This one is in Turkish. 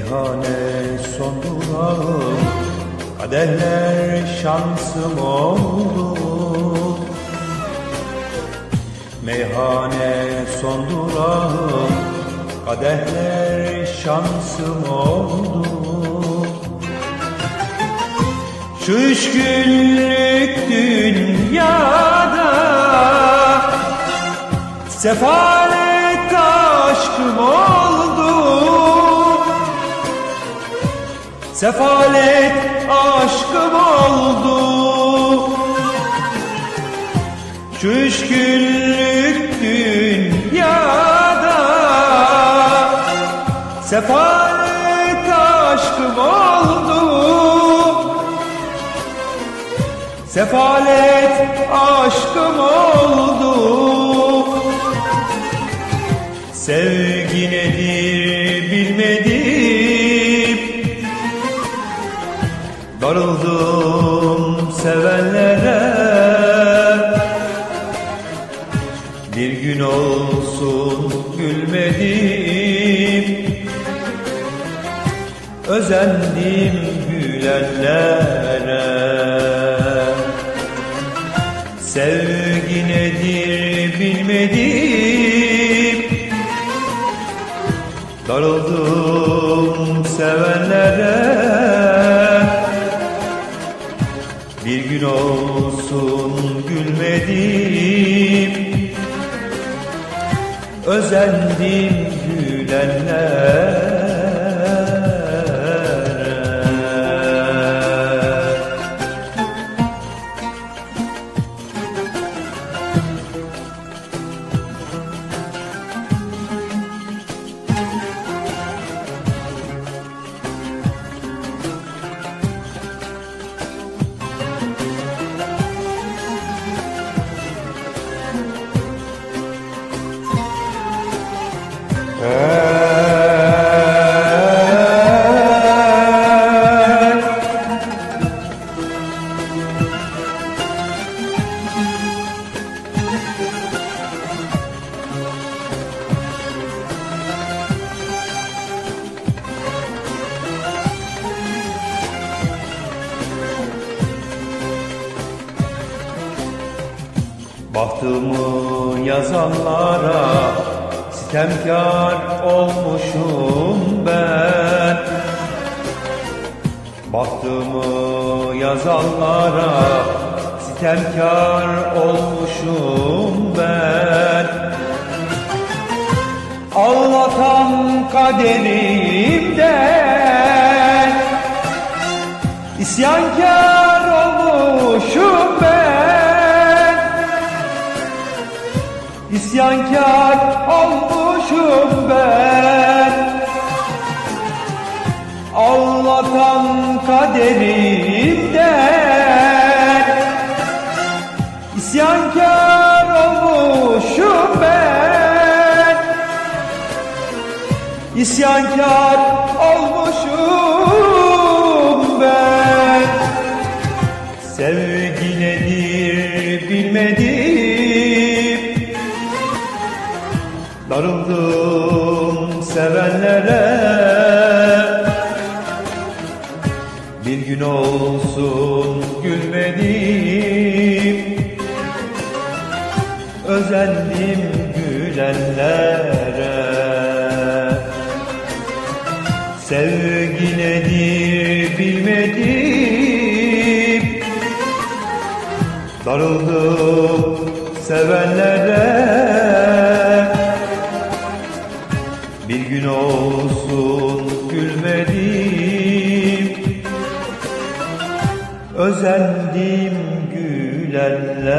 Meyhane son durağım Kadehler şansım oldu. Meyhane son durağım Kadehler şansım oldu. Şu üç günlük dünyada Sefalet aşkım oldu Sefalet aşkım oldu Şu üç günlük dünyada Sefalet aşkım oldu Sefalet Darıldım sevenlere. Bir gün olsun gülmedim. Özendim gülenlere. Sevgi nedir bilmedim Özendim gülenlere Bahtımı yazanlara sitemkar olmuşum ben. Bahtımı yazanlara sitemkar olmuşum ben. Ağlatan kaderimden isyankar İsyankar olmuşum ben. Ağlatan kaderimden. İsyankar olmuşum ben. İsyankar olmuşum Darıldım sevenlere. Bir gün olsun gülmedim Özendim gülenlere. Sevgi nedir bilmedim Darıldım sevenlere gün olsun gülmedim. Özendim gülenlere